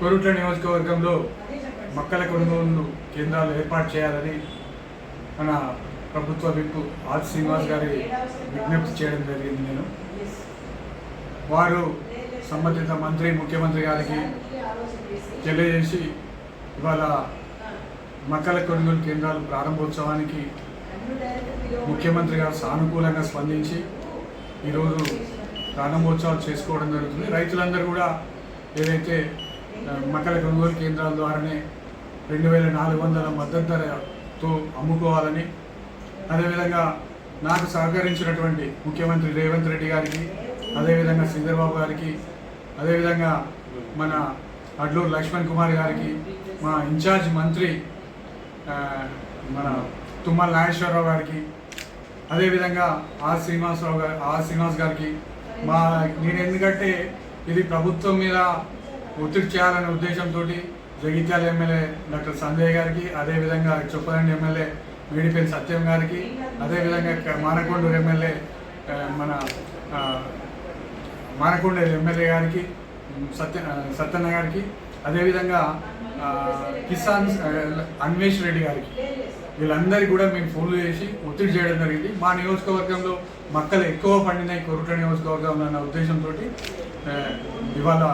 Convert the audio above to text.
కోరుట్ల నియోజకవర్గంలో మక్కల కొనుగోలు కేంద్రాలు ఏర్పాటు చేయాలని మన ప్రభుత్వ విప్పు ఆర్ శ్రీనివాస్ గారి విజ్ఞప్తి చేయడం జరిగింది నేను. వారు సంబంధిత మంత్రి ముఖ్యమంత్రి గారికి తెలియజేసి ఇవాళ మక్కల కొనుగోలు కేంద్రాలు ప్రారంభోత్సవానికి ముఖ్యమంత్రి గారు సానుకూలంగా స్పందించి ఈరోజు ప్రారంభోత్సవాలు చేసుకోవడం జరుగుతుంది. రైతులందరూ కూడా ఏదైతే మక్కల కొనుగోలు కేంద్రాల ద్వారానే రెండు వేల నాలుగు వందల మద్దతు ధరతో అమ్ముకోవాలని అదేవిధంగా నాకు సహకరించినటువంటి ముఖ్యమంత్రి రేవంత్ రెడ్డి గారికి అదేవిధంగా శ్రీధర్బాబు గారికి అదేవిధంగా మన అడ్లూరు లక్ష్మణ్ కుమార్ గారికి మా ఇన్ఛార్జ్ మంత్రి మన తుమ్మల నాగేశ్వరరావు గారికి అదేవిధంగా ఆర్ శ్రీనివాసరావు గారు ఆర్ శ్రీనివాస్ గారికి మా నేను ఎందుకంటే ఇది ప్రభుత్వం మీద ఒత్తిడి చేయాలనే ఉద్దేశంతో జగిత్యాల ఎమ్మెల్యే డాక్టర్ సంజయ్ గారికి అదేవిధంగా చొప్పదండి ఎమ్మెల్యే మేడిపల్లి సత్యం గారికి అదేవిధంగా మానకొండూరు ఎమ్మెల్యే మన మానకొండూరు ఎమ్మెల్యే గారికి సత్య సత్యన్న గారికి అదేవిధంగా కిసాన్ అన్వేష్ రెడ్డి గారికి. వీళ్ళందరికీ కూడా మేము ఫోన్లు చేసి ఒత్తిడి చేయడం జరిగింది. మా నియోజకవర్గంలో మక్కలు ఎక్కువ పండినాయి కొరుట నియోజకవర్గంలో అన్న ఉద్దేశంతో ఇవాళ